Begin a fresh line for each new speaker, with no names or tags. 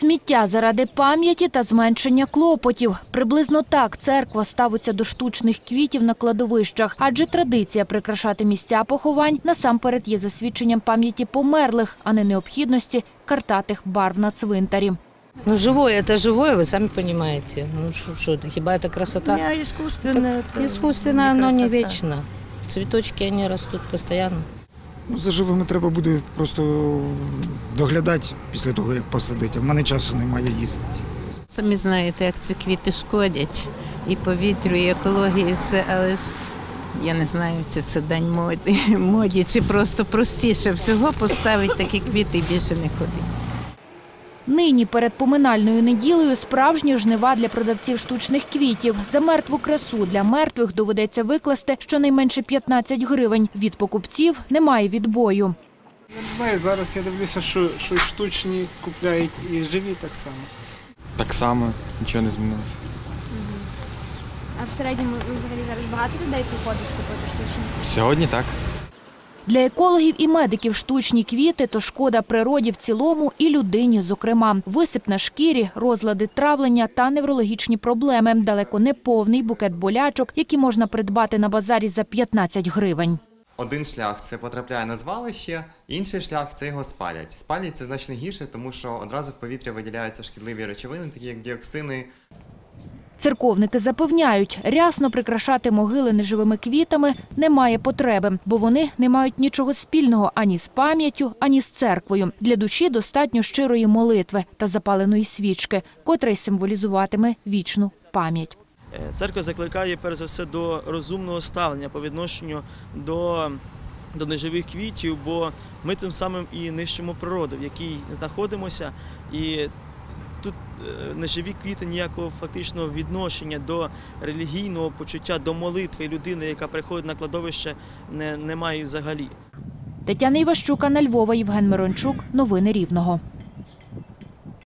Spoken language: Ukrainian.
Сміття заради пам'яті та зменшення клопотів. Приблизно так церква ставиться до штучних квітів на кладовищах, адже традиція прикрашати місця поховань насамперед є засвідченням пам'яті померлих, а не необхідності картатих барв на цвинтарі.
Ну, живое, это живое, вы сами понимаете. Ну, что, что это, хиба это красота?
Не, искусственное.
Так искусственно оно не
красота.
вечно. Цветочки, они растут постоянно.
Ну, за живими треба буде просто доглядати після того, як посадити. В мене часу немає їздити.
Самі знаєте, як ці квіти шкодять і повітрю, і екології, і все, але ж я не знаю, чи це день моді, моді чи просто простіше всього поставити такі квіти і більше не ходити.
Нині перед поминальною неділею справжні жнива для продавців штучних квітів. За мертву красу для мертвих доведеться викласти щонайменше 15 гривень. Від покупців немає відбою.
Я не знаю, зараз я дивлюся, що, що штучні купляють і живі так само.
Так само, нічого не змінилося.
А в середньому ну, взагалі зараз багато людей приходить купити штучні?
Сьогодні так.
Для екологів і медиків штучні квіти то шкода природі в цілому і людині, зокрема. Висип на шкірі, розлади травлення та неврологічні проблеми. Далеко не повний букет болячок, які можна придбати на базарі за 15 гривень.
Один шлях це потрапляє на звалище, інший шлях це його спалять. Спалять це значно гірше, тому що одразу в повітря виділяються шкідливі речовини, такі як діоксини,
Церковники запевняють, рясно прикрашати могили неживими квітами немає потреби, бо вони не мають нічого спільного ані з пам'яттю, ані з церквою. Для душі достатньо щирої молитви та запаленої свічки, котра символізуватиме вічну пам'ять.
Е, Церква закликає перш за все до розумного ставлення по відношенню до, до неживих квітів, бо ми тим самим і нищимо природу, в якій знаходимося. І неживі квіти ніякого фактичного відношення до релігійного почуття, до молитви людини, яка приходить на кладовище, не, не мають взагалі.
Тетяна Іващука на Львова, Євген Мирончук. Новини Рівного.